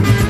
Thank you.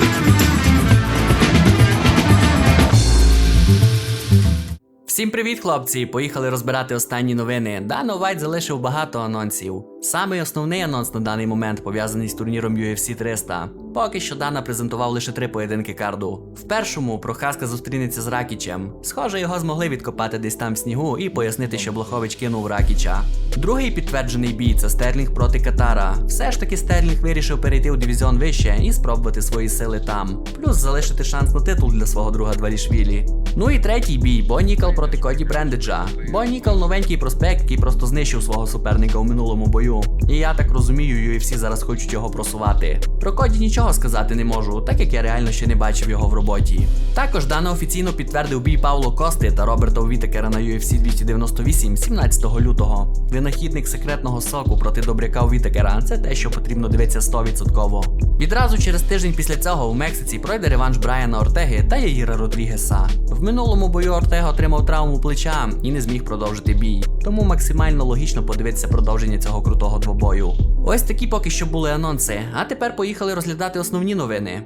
Всім привіт, хлопці! Поїхали розбирати останні новини. Дано Вайт залишив багато анонсів. Самий основний анонс на даний момент пов'язаний з турніром UFC 300. Поки що Дана презентував лише три поєдинки карду. В першому Прохаска зустрінеться з Ракічем. Схоже, його змогли відкопати десь там в снігу і пояснити, що Блахович кинув Ракіча. Другий підтверджений бій це Стерлінг проти Катара. Все ж таки Стерлінг вирішив перейти у дивізіон вище і спробувати свої сили там. Плюс залишити шанс на титул для свого друга Двалішвілі. Ну і третій бій Бо Нікал Коді Брендеджа. Бо Нікал новенький проспект, який просто знищив свого суперника у минулому бою. І я так розумію, UFC зараз хочуть його просувати. Про Коді нічого сказати не можу, так як я реально ще не бачив його в роботі. Також Дана офіційно підтвердив бій Павло Кости та Роберта Увітекера на UFC 298 17 лютого. Винахідник секретного соку проти добряка Увітекера це те, що потрібно дивитися 100%. Відразу через тиждень після цього в Мексиці пройде реванш Брайана Ортеги та Яїра Родрігеса. В минулому бою Ортега отримав травму плеча і не зміг продовжити бій. Тому максимально логічно подивитися продовження цього крутого двобою. Ось такі поки що були анонси. А тепер поїхали розглядати основні новини.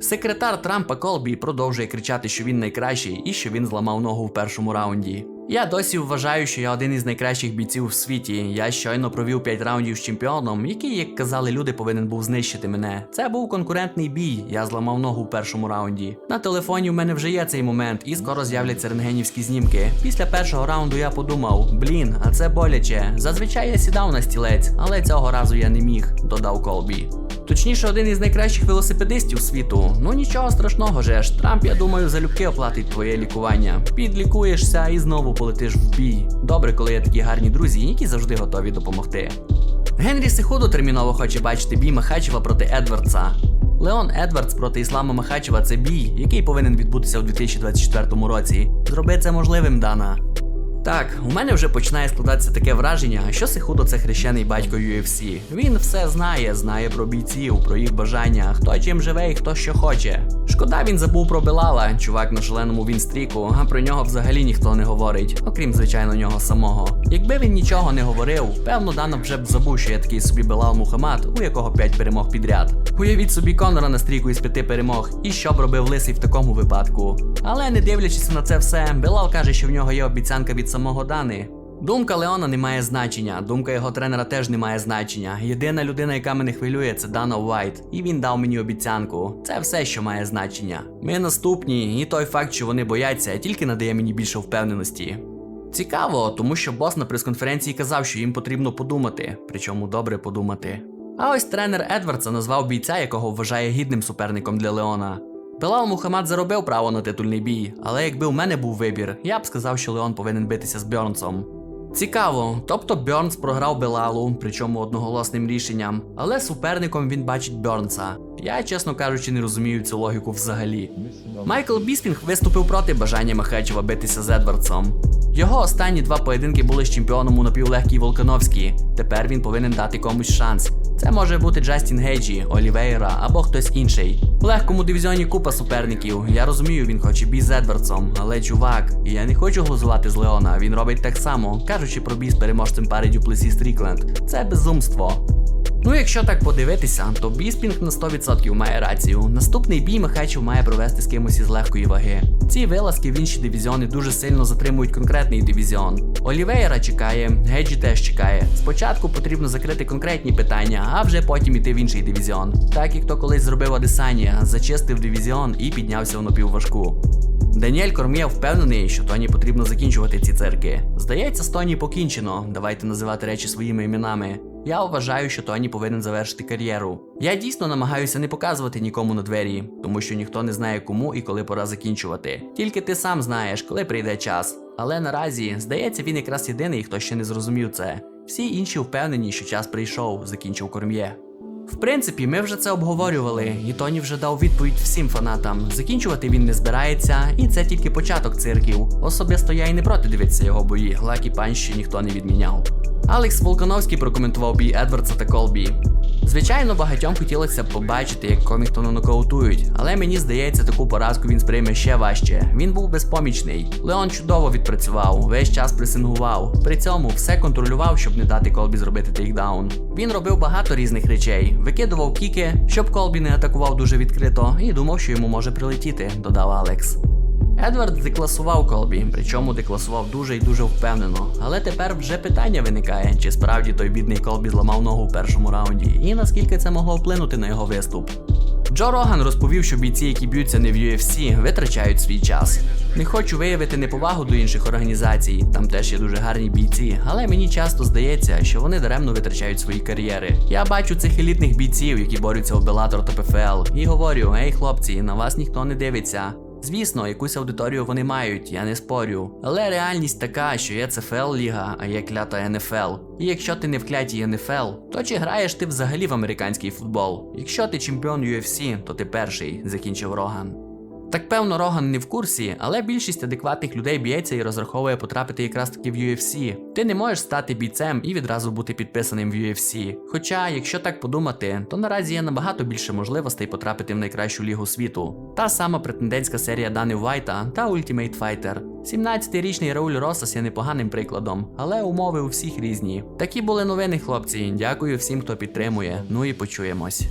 Секретар Трампа Колбі продовжує кричати, що він найкращий і що він зламав ногу в першому раунді. Я досі вважаю, що я один із найкращих бійців в світі. Я щойно провів 5 раундів з чемпіоном, який, як казали люди, повинен був знищити мене. Це був конкурентний бій. Я зламав ногу в першому раунді. На телефоні в мене вже є цей момент, і скоро з'являться рентгенівські знімки. Після першого раунду я подумав: блін, а це боляче. Зазвичай я сідав на стілець, але цього разу я не міг, додав Колбі. Точніше, один із найкращих велосипедистів світу. Ну нічого страшного же ж. Трамп, я думаю, залюбки оплатить твоє лікування. Підлікуєшся і знову полетиш в бій. Добре, коли є такі гарні друзі, які завжди готові допомогти. Генрі Сихудо терміново хоче бачити бій Махачева проти Едвардса. Леон Едвардс проти Іслама Махачева це бій, який повинен відбутися у 2024 році. Зроби це можливим, Дана. Так, у мене вже починає складатися таке враження, що Сихудо це хрещений батько UFC. Він все знає, знає про бійців, про їх бажання, хто чим живе і хто що хоче. Шкода, він забув про Белала, чувак на шаленому вінстріку, а про нього взагалі ніхто не говорить, окрім звичайно нього самого. Якби він нічого не говорив, певно Дана вже б забув, що є такий собі Белал Мухаммад, у якого 5 перемог підряд. Уявіть собі Конора на стрійку із п'яти перемог, і що б робив лисий в такому випадку. Але не дивлячись на це все, Белал каже, що в нього є обіцянка від самого Дани. Думка Леона не має значення, думка його тренера теж не має значення. Єдина людина, яка мене хвилює, це Дана Уайт, і він дав мені обіцянку. Це все, що має значення. Ми наступні, і той факт, що вони бояться, тільки надає мені більше впевненості. Цікаво, тому що бос на прес-конференції казав, що їм потрібно подумати, причому добре подумати. А ось тренер Едвардса назвав бійця, якого вважає гідним суперником для Леона. Белал Мухаммад заробив право на титульний бій, але якби у мене був вибір, я б сказав, що Леон повинен битися з Бьорнсом. Цікаво, тобто Бьорнс програв Белалу, причому одноголосним рішенням, але суперником він бачить Бьорнса. Я, чесно кажучи, не розумію цю логіку взагалі. Майкл Біспінг виступив проти бажання Махачева битися з Едвардсом. Його останні два поєдинки були з чемпіоном у напівлегкій Волкановській. Тепер він повинен дати комусь шанс. Це може бути Джастін Гейджі, Олівейра або хтось інший. В легкому дивізіоні купа суперників. Я розумію, він хоче бій з Едвардсом, але чувак, я не хочу глузувати з Леона. Він робить так само, кажучи про бій з переможцем пари Дюплесі Стрікленд. Це безумство. Ну, якщо так подивитися, то Біспінг на 100% має рацію. Наступний бій Махачев має провести з кимось із легкої ваги. Ці вилазки в інші дивізіони дуже сильно затримують конкретний дивізіон. Олівейра чекає, Геджі теж чекає. Спочатку потрібно закрити конкретні питання, а вже потім іти в інший дивізіон. Так як то колись зробив Адесанія, зачистив дивізіон і піднявся в напівважку. Даніель Корм'є впевнений, що Тоні потрібно закінчувати ці цирки. Здається, з Тоні покінчено. Давайте називати речі своїми іменами. Я вважаю, що Тоні повинен завершити кар'єру. Я дійсно намагаюся не показувати нікому на двері, тому що ніхто не знає, кому і коли пора закінчувати. Тільки ти сам знаєш, коли прийде час. Але наразі, здається, він якраз єдиний, хто ще не зрозумів це. Всі інші впевнені, що час прийшов, закінчив корм'є. В принципі, ми вже це обговорювали, і Тоні вже дав відповідь всім фанатам. Закінчувати він не збирається, і це тільки початок цирків. Особисто я і не проти дивитися його бої, Лакі панші ніхто не відміняв. Алекс Волконовський прокоментував бій Едвардса та Колбі. Звичайно, багатьом хотілося б побачити, як Комінгтона нокаутують, але мені здається, таку поразку він сприйме ще важче. Він був безпомічний. Леон чудово відпрацював, весь час пресингував. При цьому все контролював, щоб не дати Колбі зробити тейкдаун. Він робив багато різних речей, викидував кіки, щоб Колбі не атакував дуже відкрито, і думав, що йому може прилетіти, додав Алекс. Едвард декласував Колбі, причому декласував дуже і дуже впевнено. Але тепер вже питання виникає, чи справді той бідний Колбі зламав ногу в першому раунді, і наскільки це могло вплинути на його виступ. Джо Роган розповів, що бійці, які б'ються не в UFC, витрачають свій час. Не хочу виявити неповагу до інших організацій, там теж є дуже гарні бійці, але мені часто здається, що вони даремно витрачають свої кар'єри. Я бачу цих елітних бійців, які борються у Bellator та PFL, і говорю: ей, хлопці, на вас ніхто не дивиться. Звісно, якусь аудиторію вони мають, я не спорю. Але реальність така, що є CFL ліга, а є клята НФЛ. І якщо ти не в клятій НФЛ, то чи граєш ти взагалі в американський футбол? Якщо ти чемпіон UFC, то ти перший, закінчив Роган. Так певно, Роган не в курсі, але більшість адекватних людей б'ється і розраховує потрапити якраз таки в UFC. Ти не можеш стати бійцем і відразу бути підписаним в UFC. Хоча, якщо так подумати, то наразі є набагато більше можливостей потрапити в найкращу лігу світу. Та сама претендентська серія Дани Вайта та Ultimate Fighter. 17-річний Рауль Росас є непоганим прикладом, але умови у всіх різні. Такі були новини, хлопці. Дякую всім, хто підтримує. Ну і почуємось.